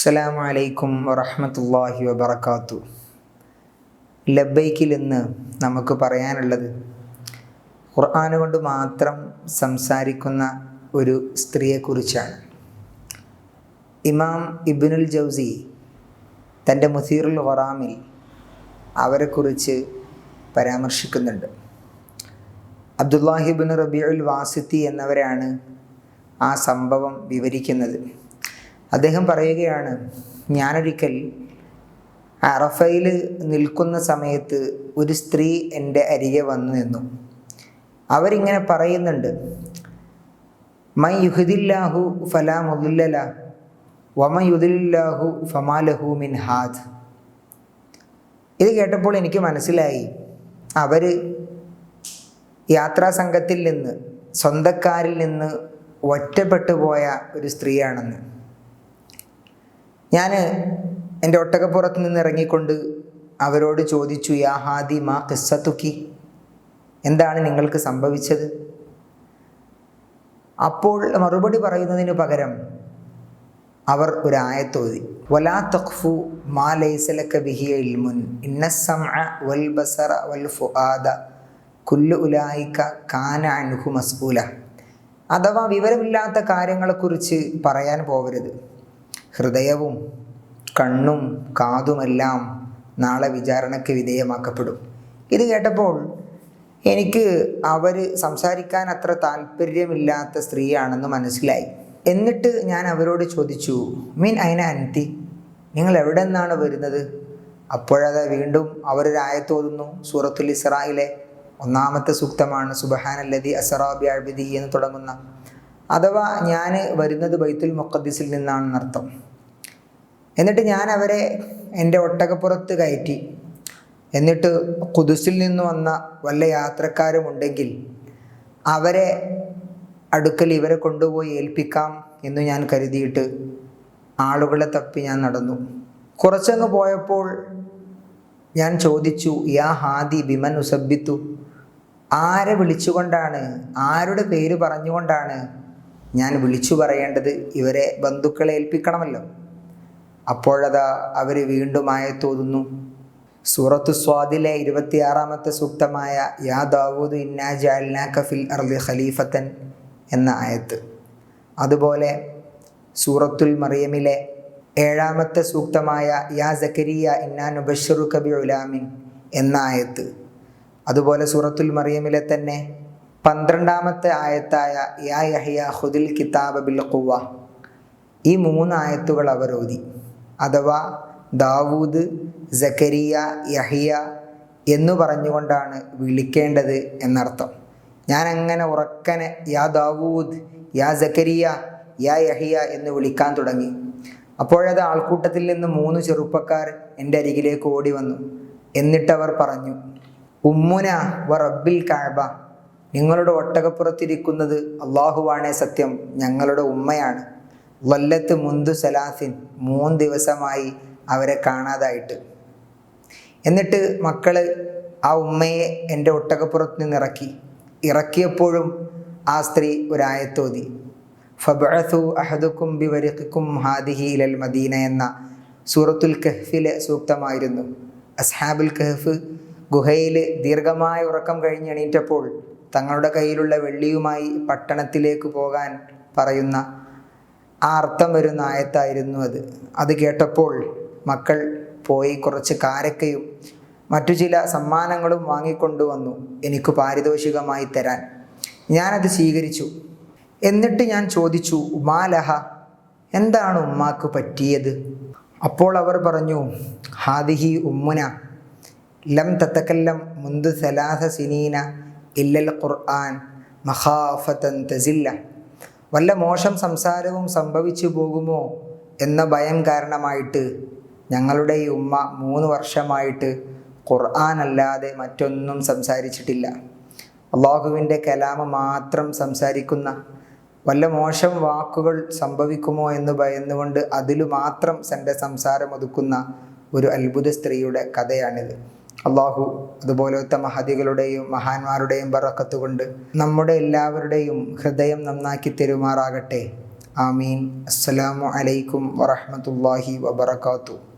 അസ്സലാമു അലൈക്കും വറഹമത്തല്ലാഹി വബർക്കാത്തു ലബൈക്കിൽ ഇന്ന് നമുക്ക് പറയാനുള്ളത് ഖുർആൻ കൊണ്ട് മാത്രം സംസാരിക്കുന്ന ഒരു സ്ത്രീയെക്കുറിച്ചാണ്. ഇമാം ഇബിനുൽ ജൗസി തന്റെ മുസീറുൽ ഖുറാമിൽ അവരെക്കുറിച്ച് പരാമർശിക്കുന്നുണ്ട്. അബ്ദുല്ലാഹിബിൻ റബിയുൽ വാസിത്തി എന്നവരാണ് ആ സംഭവം വിവരിക്കുന്നത്. അദ്ദേഹം പറയുകയാണ് ഞാനൊരിക്കൽ അറഫയിൽ നിൽക്കുന്ന സമയത്ത് ഒരു സ്ത്രീ എന്റെ അരികെ വന്നു നിന്നു. അവരിങ്ങനെ പറയുന്നുണ്ട് മൈ യുഹിദില്ലാഹു ഫലാ മുല്ല വമ യുദില്ലാഹു ഫമാലഹു മിൻ ഹാദ്. ഇത് കേട്ടപ്പോൾ എനിക്ക് മനസ്സിലായി അവർ യാത്രാ സംഘത്തിൽ നിന്ന് സ്വന്തക്കാരിൽ നിന്ന് ഒറ്റപ്പെട്ടു പോയ ഒരു സ്ത്രീയാണെന്ന്. ഞാൻ എന്റെ ഒട്ടകപ്പുറത്ത് നിന്ന് ഇറങ്ങിക്കൊണ്ട് അവരോട് ചോദിച്ചു യാ ഹാദി മാ കിസ്സത്തുക്കി എന്താണ് നിങ്ങൾക്ക് സംഭവിച്ചത്? അപ്പോൾ മറുപടി പറയുന്നതിന് പകരം അവർ ഒരു ആയത്തോതി വലാ തഖ്ഫു മാ ലൈസലക ബിഹി ഇൽമുൻ. ഇന്ന സമഅ വൽ ബസറ വൽ ഫുആദ. കുല്ലു ഉലായിക കാന അൻഹു മസ്ഊല. അഥവാ വിവരമില്ലാത്ത കാര്യങ്ങളെക്കുറിച്ച് പറയാൻ പോകരുത്. ഹൃദയവും കണ്ണും കാതുമെല്ലാം നാളെ വിചാരണയ്ക്ക് വിധേയമാക്കപ്പെടും. ഇത് കേട്ടപ്പോൾ എനിക്ക് അവർ സംസാരിക്കാൻ അത്ര താല്പര്യമില്ലാത്ത സ്ത്രീയാണെന്ന് മനസ്സിലായി. എന്നിട്ട് ഞാൻ അവരോട് ചോദിച്ചു മീൻ അയിന അനത്തി നിങ്ങൾ എവിടെ നിന്നാണ് വരുന്നത്? അപ്പോഴത് വീണ്ടും അവരൊരായത്തോതുന്നു സൂറത്തുൽ ഇസ്രായിലെ ഒന്നാമത്തെ സൂക്തമാണ് സുബഹാനല്ലതി അസറാബി അഴ്ബിദി എന്ന് തുടങ്ങുന്ന. അഥവാ ഞാൻ വരുന്നത് ബൈത്തുൽ മുഖദ്ദിസിൽ നിന്നാണെന്നർത്ഥം. എന്നിട്ട് ഞാൻ അവരെ എന്റെ ഒട്ടകപ്പുറത്ത് കയറ്റി. എന്നിട്ട് കുതിസിൽ നിന്ന് വന്ന വല്ല യാത്രക്കാരുമുണ്ടെങ്കിൽ അവരെ അടുക്കൽ ഇവരെ കൊണ്ടുപോയി ഏൽപ്പിക്കാം എന്ന് ഞാൻ കരുതിയിട്ട് ആളുകളെ തപ്പി ഞാൻ നടന്നു. കുറച്ചങ്ങ് പോയപ്പോൾ ഞാൻ ചോദിച്ചു യാ ഹാദി ബിമൻ ഉസബിത്തു? ആരെ വിളിച്ചുകൊണ്ടാണ്? ആരുടെ പേര് പറഞ്ഞുകൊണ്ടാണ്? ഞാൻ വിളിച്ചു പറയേണ്ടത് ഇവരെ ബന്ധുക്കളെ ഏൽപ്പിക്കണമല്ലോ. അപ്പോഴതാ അവർ വീണ്ടും ആയത്തോതുന്നു. സൂറത്തു സ്വാദിലെ ഇരുപത്തിയാറാമത്തെ സൂക്തമായ യാ ദാവൂദ് ഇന്നാ ജാൽനാക്ക ഫിൽ അർദി ഖലീഫത്തൻ എന്ന ആയത്ത്. അതുപോലെ സൂറത്തുൽ മറിയമിലെ ഏഴാമത്തെ സൂക്തമായ യാ സക്കരിയ ഇന്നാ നുബഷറു കബി ഉലാമിൻ എന്ന ആയത്ത്. അതുപോലെ സൂറത്തുൽ മറിയമിലെ തന്നെ പന്ത്രണ്ടാമത്തെ ആയത്തായ യാ യഹിയ ഹുദിൽ കിതാബ് ബിൽ ഖുവ ഈ മൂന്ന് ആയത്തുകൾ അവർ ഓതി അഥവാ ദാവൂദ് സക്കരിയ യഹിയ എന്നു പറഞ്ഞുകൊണ്ടാണ് വിളിക്കേണ്ടത് എന്നർത്ഥം. ഞാൻ അങ്ങനെ ഉറക്കനെ യാ ദാവൂദ് യാ സക്കരിയ യാ യഹിയ എന്ന് വിളിക്കാൻ തുടങ്ങി. അപ്പോഴത് ആൾക്കൂട്ടത്തിൽ നിന്ന് മൂന്ന് ചെറുപ്പക്കാർ എന്റെ അരികിലേക്ക് ഓടി വന്നു എന്നിട്ടവർ പറഞ്ഞു ഉമ്മുന വ റബ്ബിൽ കാഴ്ബ നിങ്ങളുടെ ഒട്ടകപ്പുറത്തിരിക്കുന്നത് അള്ളാഹുവാണേ സത്യം. ഞങ്ങളുടെ ഉമ്മയാണ്. വല്ലത്ത് മുന്തു സലാഫിൻ മൂന്ന് ദിവസമായി അവരെ കാണാതായിട്ട്. എന്നിട്ട് മക്കൾ ആ ഉമ്മയെ എന്റെ ഒട്ടകപ്പുറത്ത് നിന്ന് ഇറക്കി. ഇറക്കിയപ്പോഴും ആ സ്ത്രീ ഒരായത്തോതി. ഫബഅത്തു അഹദുക്കും ബിവരിക്കും ഹാദിഹി ഇലൽ മദീന എന്ന സൂറത്തുൽ കഹ്ഫിലെ സൂക്തമായിരുന്നു. അസ്ഹാബുൽ കഹ്ഫ് ഗുഹയിൽ ദീർഘമായ ഉറക്കം കഴിഞ്ഞെണീറ്റപ്പോൾ തങ്ങളുടെ കയ്യിലുള്ള വെള്ളിയുമായി പട്ടണത്തിലേക്ക് പോകാൻ പറയുന്ന ആ അർത്ഥം വരുന്ന ആയത്തായിരുന്നു അത്. അത് കേട്ടപ്പോൾ മക്കൾ പോയി കുറച്ച് കാരക്കയും മറ്റു ചില സമ്മാനങ്ങളും വാങ്ങിക്കൊണ്ടുവന്നു എനിക്ക് പാരിതോഷികമായി തരാൻ. ഞാനത് സ്വീകരിച്ചു. എന്നിട്ട് ഞാൻ ചോദിച്ചു ഉമാലഹ എന്താണ് ഉമ്മാക്ക് പറ്റിയത്? അപ്പോൾ അവർ പറഞ്ഞു ഹാദിഹി ഉമ്മുന ലം തത്തക്കല്ലം മുന്ത് സലാഹ സിനീന ഇല്ലൽ ഖുർആൻ മഹാഫത്തൻ തസില്ല. വല്ല മോശം സംസാരവും സംഭവിച്ചു പോകുമോ എന്ന ഭയം കാരണമായിട്ട് ഞങ്ങളുടെ ഈ ഉമ്മ മൂന്ന് വർഷമായിട്ട് ഖുർആൻ അല്ലാതെ മറ്റൊന്നും സംസാരിച്ചിട്ടില്ല. അള്ളാഹുവിന്റെ കലാമ മാത്രം സംസാരിക്കുന്ന വല്ല മോശം വാക്കുകൾ സംഭവിക്കുമോ എന്ന് ഭയന്നുകൊണ്ട് അതിലു മാത്രം തന്റെ സംസാരം ഒതുക്കുന്ന ഒരു അത്ഭുത സ്ത്രീയുടെ കഥയാണിത്. അള്ളാഹു അതുപോലത്തെ മഹതികളുടെയും മഹാന്മാരുടെയും ബറക്കത്ത് കൊണ്ട് നമ്മുടെ എല്ലാവരുടെയും ഹൃദയം നന്നാക്കി തരുമാറാകട്ടെ. ആമീൻ. അസ്സലാമു അലൈക്കും വറഹ്മത്തുള്ളാഹി വബറകാതുഹു.